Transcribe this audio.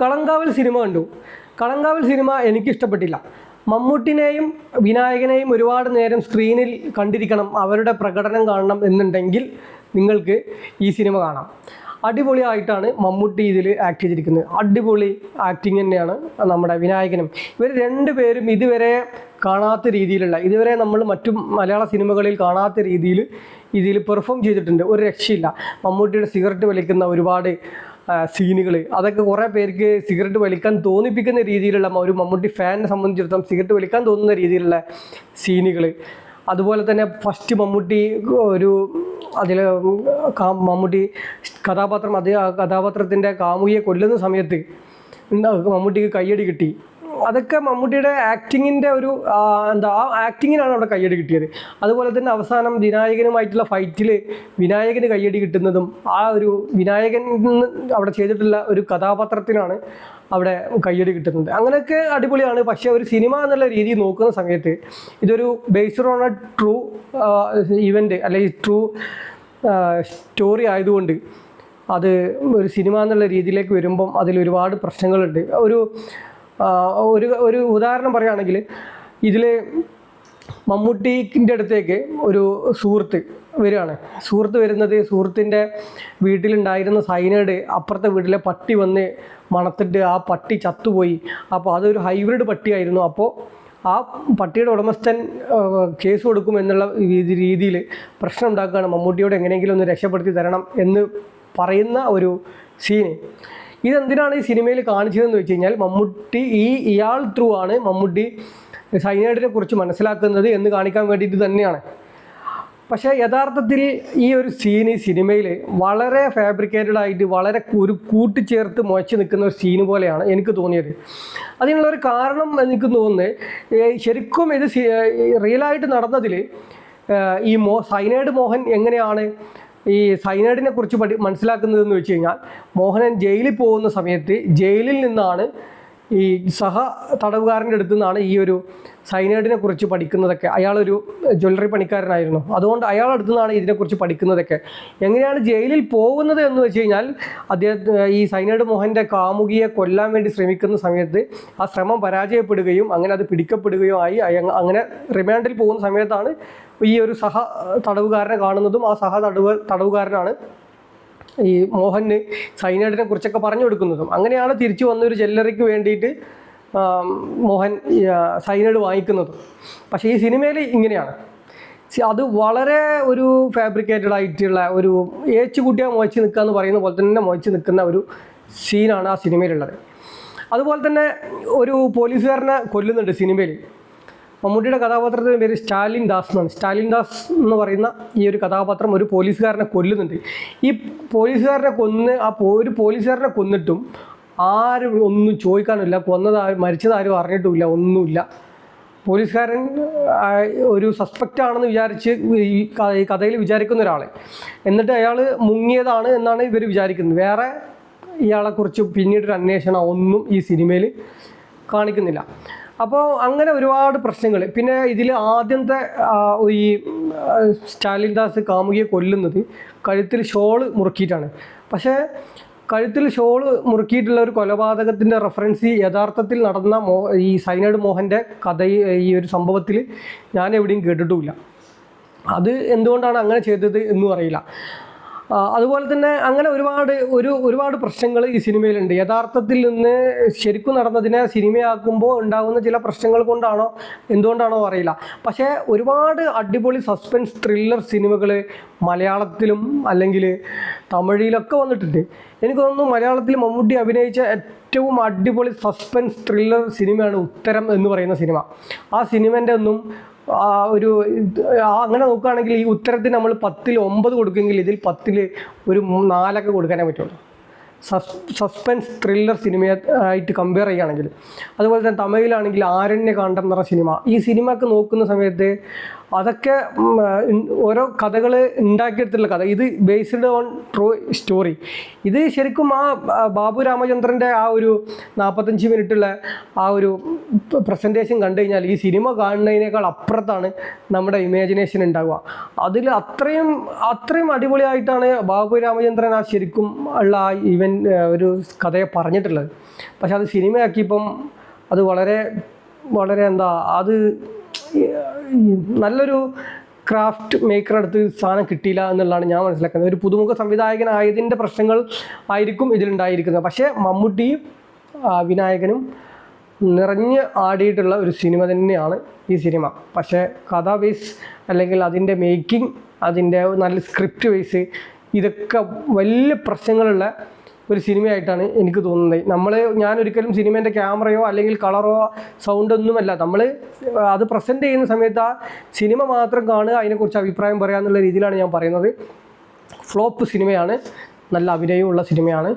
Kalamkaval cinema കണ്ടു. Kalamkaval cinema എനിക്കിഷ്ടപ്പെട്ടില്ല. മമ്മൂട്ടിനെയും വിനായകനെയും ഒരുപാട് നേരം സ്ക്രീനിൽ കണ്ടിരിക്കണം അവരുടെ പ്രകടനം കാണണം എന്നുണ്ടെങ്കിൽ നിങ്ങൾക്ക് ഈ സിനിമ കാണാം. അടിപൊളിയായിട്ടാണ് മമ്മൂട്ടി ഇതിൽ ആക്ട് ചെയ്തിരിക്കുന്നത്. അടിപൊളി ആക്ടിങ് തന്നെയാണ് നമ്മുടെ വിനായകനും. ഇവർ രണ്ടുപേരും ഇതുവരെ കാണാത്ത രീതിയിലുള്ള ഇതുവരെ നമ്മൾ മറ്റു മലയാള സിനിമകളിൽ കാണാത്ത രീതിയിൽ ഇതിൽ പെർഫോം ചെയ്തിട്ടുണ്ട്. ഒരു രക്ഷയില്ല. മമ്മൂട്ടിയുടെ സിഗരറ്റ് വലിക്കുന്ന ഒരുപാട് സീനുകൾ അതൊക്കെ കുറേ പേർക്ക് സിഗരറ്റ് വലിക്കാൻ തോന്നിപ്പിക്കുന്ന രീതിയിലുള്ള ഒരു മമ്മൂട്ടി ഫാനിനെ സംബന്ധിച്ചിടത്തോളം സിഗരറ്റ് വലിക്കാൻ തോന്നുന്ന രീതിയിലുള്ള സീനുകൾ അതുപോലെ തന്നെ ഫസ്റ്റ് മമ്മൂട്ടി ഒരു അതിൽ മമ്മൂട്ടി കഥാപാത്രം അതേ കഥാപാത്രത്തിന്റെ കാമുകിയെ കൊല്ലുന്ന സമയത്ത് മമ്മൂട്ടിക്ക് കയ്യടി കിട്ടി. അതൊക്കെ മമ്മൂട്ടിയുടെ ആക്ടിങ്ങിന്റെ ഒരു എന്താ ആ ആക്ടിങ്ങിനാണ് അവിടെ കയ്യടി കിട്ടിയത്. അതുപോലെ തന്നെ അവസാനം വിനായകനുമായിട്ടുള്ള ഫൈറ്റിൽ വിനായകന് കയ്യടി കിട്ടുന്നതും ആ ഒരു വിനായകൻ അവിടെ ചെയ്തിട്ടുള്ള ഒരു കഥാപാത്രത്തിനാണ് അവിടെ കയ്യടി കിട്ടുന്നത്. അങ്ങനെയൊക്കെ അടിപൊളിയാണ്. പക്ഷേ ഒരു സിനിമ എന്നുള്ള രീതി നോക്കുന്ന സമയത്ത് ഇതൊരു based on a true event അല്ലെങ്കിൽ ട്രൂ സ്റ്റോറി ആയതുകൊണ്ട് അത് ഒരു സിനിമ എന്നുള്ള രീതിയിലേക്ക് വരുമ്പം അതിൽ ഒരുപാട് പ്രശ്നങ്ങളുണ്ട്. ഒരു ഒരു ഒരു ഉദാഹരണം പറയുകയാണെങ്കിൽ ഇതിൽ മമ്മൂട്ടിന്റെ അടുത്തേക്ക് ഒരു സുഹൃത്ത് വരികയാണ്. സുഹൃത്ത് വരുന്നത് സുഹൃത്തിന്റെ വീട്ടിലുണ്ടായിരുന്ന സൈനൈഡ് അപ്പുറത്തെ വീട്ടിലെ പട്ടി വന്ന് മണത്തിട്ട് ആ പട്ടി ചത്തുപോയി. അപ്പോൾ അതൊരു ഹൈബ്രിഡ് പട്ടിയായിരുന്നു. അപ്പോൾ ആ പട്ടിയുടെ ഉടമസ്ഥൻ കേസ് കൊടുക്കും എന്നുള്ള രീതിയിൽ പ്രശ്നം ഉണ്ടാക്കുകയാണ്. മമ്മൂട്ടിയോട് എങ്ങനെയെങ്കിലും ഒന്ന് രക്ഷപ്പെടുത്തി തരണം എന്ന് പറയുന്ന ഒരു സീന് ഇതെന്തിനാണ് ഈ സിനിമയിൽ കാണിച്ചതെന്ന് വെച്ച് കഴിഞ്ഞാൽ മമ്മൂട്ടി ഈ ഇയാൾ ത്രൂ ആണ് മമ്മൂട്ടി സൈനൈഡിനെ കുറിച്ച് മനസ്സിലാക്കുന്നത് എന്ന് കാണിക്കാൻ വേണ്ടിയിട്ട് തന്നെയാണ്. പക്ഷേ യഥാർത്ഥത്തിൽ ഈ ഒരു സീൻ ഈ സിനിമയിൽ വളരെ ഫാബ്രിക്കേറ്റഡ് ആയിട്ട് വളരെ ഒരു കൂട്ടിച്ചേർത്ത് മുഴച്ച് നിൽക്കുന്ന ഒരു സീന് പോലെയാണ് എനിക്ക് തോന്നിയത്. അതിനുള്ള ഒരു കാരണം എനിക്ക് തോന്നുന്നത് ശരിക്കും ഇത് റിയലായിട്ട് നടന്നതിൽ ഈ മോ സൈനൈഡ് മോഹൻ എങ്ങനെയാണ് ഈ സൈനൈഡിനെ കുറിച്ച് പഠി മനസ്സിലാക്കുന്നതെന്ന് വെച്ച് കഴിഞ്ഞാൽ മോഹനൻ ജയിലിൽ പോകുന്ന സമയത്ത് ജയിലിൽ നിന്നാണ് ഈ സഹ തടവുകാരന്റെ അടുത്തു നിന്നാണ് ഈ ഒരു സൈനൈഡിനെ കുറിച്ച് പഠിക്കുന്നതൊക്കെ. അയാളൊരു ജ്വല്ലറി പണിക്കാരനായിരുന്നു. അതുകൊണ്ട് അയാളുടെ അടുത്ത് നിന്നാണ് ഇതിനെക്കുറിച്ച് പഠിക്കുന്നതൊക്കെ. എങ്ങനെയാണ് ജയിലിൽ പോകുന്നത് എന്ന് വെച്ച് കഴിഞ്ഞാൽ അദ്ദേഹം ഈ സൈനൈഡ് മോഹന്റെ കാമുകിയെ കൊല്ലാൻ വേണ്ടി ശ്രമിക്കുന്ന സമയത്ത് ആ ശ്രമം പരാജയപ്പെടുകയും അങ്ങനെ അത് പിടിക്കപ്പെടുകയും ആയി അങ്ങനെ റിമാൻഡിൽ പോകുന്ന സമയത്താണ് ഈ ഒരു സഹ തടവുകാരനെ കാണുന്നതും ആ സഹ തടവ് തടവുകാരനാണ് ഈ മോഹന് സൈനൈഡിനെ കുറിച്ചൊക്കെ പറഞ്ഞു കൊടുക്കുന്നതും. അങ്ങനെയാണ് തിരിച്ചു വന്ന ഒരു ജ്വല്ലറിക്ക് വേണ്ടിയിട്ട് മോഹൻ സൈനൈഡ് വാങ്ങിക്കുന്നതും. പക്ഷേ ഈ സിനിമയിൽ ഇങ്ങനെയാണ്. അത് വളരെ ഒരു ഫാബ്രിക്കേറ്റഡ് ആയിട്ടുള്ള ഒരു ഏച്ചു കുട്ടിയെ മുഴച്ച് നിൽക്കുക എന്ന് പറയുന്ന പോലെ തന്നെ മുഴച്ച് നിൽക്കുന്ന ഒരു സീനാണ് ആ സിനിമയിലുള്ളത്. അതുപോലെ തന്നെ ഒരു പോലീസുകാരനെ കൊല്ലുന്നുണ്ട് സിനിമയിൽ മമ്മൂട്ടിയുടെ കഥാപാത്രത്തിന്റെ പേര് സ്റ്റാലിൻ ദാസ് എന്നാണ്. സ്റ്റാലിൻ ദാസ് എന്ന് പറയുന്ന ഈ ഒരു കഥാപാത്രം ഒരു പോലീസുകാരനെ കൊല്ലുന്നുണ്ട്. ഈ പോലീസുകാരനെ കൊന്ന് ആ ഒരു പോലീസുകാരനെ കൊന്നിട്ടും ആരും ഒന്നും ചോദിക്കാനില്ല. കൊന്നത് മരിച്ചതാരും അറിഞ്ഞിട്ടുമില്ല ഒന്നുമില്ല. പോലീസുകാരൻ ഒരു സസ്പെക്റ്റ് ആണെന്ന് വിചാരിച്ച് ഈ കഥയിൽ വിചാരിക്കുന്ന ഒരാളെ. എന്നിട്ട് അയാൾ മുങ്ങിയതാണ് എന്നാണ് ഇവർ വിചാരിക്കുന്നത്. വേറെ ഇയാളെക്കുറിച്ച് പിന്നീടൊരു അന്വേഷണം ഒന്നും ഈ സിനിമയിൽ കാണിക്കുന്നില്ല. അപ്പോൾ അങ്ങനെ ഒരുപാട് പ്രശ്നങ്ങൾ പിന്നെ ഇതിൽ ആദ്യത്തെ ഈ സ്റ്റാലിൻ ദാസ് കാമുകിയെ കൊല്ലുന്നത് കഴുത്തിൽ ഷോൾ മുറുക്കിയിട്ടാണ്. പക്ഷേ കഴുത്തിൽ ഷോൾ മുറുക്കിയിട്ടുള്ള ഒരു കൊലപാതകത്തിന്റെ റെഫറൻസ് യഥാർത്ഥത്തിൽ നടന്ന മോ ഈ സൈനഡ് മോഹന്റെ കഥ ഈ ഒരു സംഭവത്തിൽ ഞാൻ എവിടെയും കേട്ടിട്ടുമില്ല. അത് എന്തുകൊണ്ടാണ് അങ്ങനെ ചെയ്തത് എന്നും അറിയില്ല. അതുപോലെ തന്നെ അങ്ങനെ ഒരുപാട് ഒരു ഒരുപാട് പ്രശ്നങ്ങൾ ഈ സിനിമയിലുണ്ട്. യഥാർത്ഥത്തിൽ നിന്ന് ശരിക്കും നടന്നതിനെ സിനിമയാക്കുമ്പോൾ ഉണ്ടാകുന്ന ചില പ്രശ്നങ്ങൾ കൊണ്ടാണോ എന്തുകൊണ്ടാണോ അറിയില്ല. പക്ഷേ ഒരുപാട് അടിപൊളി സസ്പെൻസ് ത്രില്ലർ സിനിമകൾ മലയാളത്തിലും അല്ലെങ്കിൽ തമിഴിലൊക്കെ വന്നിട്ടുണ്ട്. എനിക്ക് തോന്നുന്നു മലയാളത്തിൽ മമ്മൂട്ടി അഭിനയിച്ച ഏറ്റവും അടിപൊളി സസ്പെൻസ് ത്രില്ലർ സിനിമയാണ് ഉത്തരം എന്ന് പറയുന്ന സിനിമ. ആ സിനിമേന്റെ ഒന്നും ഒരു അങ്ങനെ നോക്കുകയാണെങ്കിൽ ഈ ഉത്തരത്തിന് നമ്മൾ പത്തിൽ ഒമ്പത് കൊടുക്കുമെങ്കിൽ ഇതിൽ പത്തിൽ ഒരു നാലൊക്കെ കൊടുക്കാനേ പറ്റുള്ളൂ. സസ് സസ്പെൻസ് ത്രില്ലർ സിനിമ ആയിട്ട് കമ്പയർ ചെയ്യുകയാണെങ്കിൽ. അതുപോലെ തന്നെ തമിഴിലാണെങ്കിൽ ആരണ്യകാന്ഡം എന്ന് പറഞ്ഞ സിനിമ. ഈ സിനിമ ഒക്കെ നോക്കുന്ന സമയത്ത് അതൊക്കെ ഓരോ കഥകൾ ഉണ്ടാക്കിയെടുത്തിട്ടുള്ള കഥ. ഇത് ബേസ്ഡ് ഓൺ ട്രൂ സ്റ്റോറി ഇത് ശരിക്കും ആ ബാബു രാമചന്ദ്രന്റെ ആ ഒരു നാൽപ്പത്തഞ്ച് മിനിറ്റുള്ള ആ ഒരു പ്രസന്റേഷൻ കണ്ടു കഴിഞ്ഞാൽ ഈ സിനിമ കാണുന്നതിനേക്കാൾ അപ്പുറത്താണ് നമ്മുടെ ഇമാജിനേഷൻ ഉണ്ടാവുക. അതിൽ അത്രയും അത്രയും അടിപൊളിയായിട്ടാണ് ബാബു രാമചന്ദ്രൻ ആ ശരിക്കും ഉള്ള ആ ഇവൻ ഒരു കഥയെ പറഞ്ഞിട്ടുള്ളത്. പക്ഷെ അത് സിനിമയാക്കിയപ്പം അത് വളരെ വളരെ എന്താ അത് നല്ലൊരു ക്രാഫ്റ്റ് മേക്കറടുത്ത് സാധനം കിട്ടിയില്ല എന്നുള്ളതാണ് ഞാൻ മനസ്സിലാക്കുന്നത്. ഒരു പുതുമുഖ സംവിധായകനായതിന്റെ പ്രശ്നങ്ങൾ ആയിരിക്കും ഇതിലുണ്ടായിരിക്കുന്നത്. പക്ഷേ മമ്മൂട്ടിയും വിനായകനും നിറഞ്ഞ് ആടിയിട്ടുള്ള ഒരു സിനിമ തന്നെയാണ് ഈ സിനിമ. പക്ഷേ കഥ ബേസ് അല്ലെങ്കിൽ അതിന്റെ മേക്കിംഗ് അതിന്റെ നല്ല സ്ക്രിപ്റ്റ് ബേസ് ഇതൊക്കെ വലിയ പ്രശ്നങ്ങളുള്ള ഒരു സിനിമയായിട്ടാണ് എനിക്ക് തോന്നുന്നത്. നമ്മൾ ഞാൻ ഒരിക്കലും സിനിമേന്റെ ക്യാമറയോ അല്ലെങ്കിൽ കളറോ സൗണ്ട് ഒന്നുമല്ല നമ്മൾ അത് പ്രസന്റ് ചെയ്യുന്ന സമയത്ത് ആ സിനിമ മാത്രം കാണുക അതിനെക്കുറിച്ച് അഭിപ്രായം പറയുക എന്നുള്ള രീതിയിലാണ് ഞാൻ പറയുന്നത്. ഫ്ലോപ്പ് സിനിമയാണ്. നല്ല അഭിനയമുള്ള സിനിമയാണ്.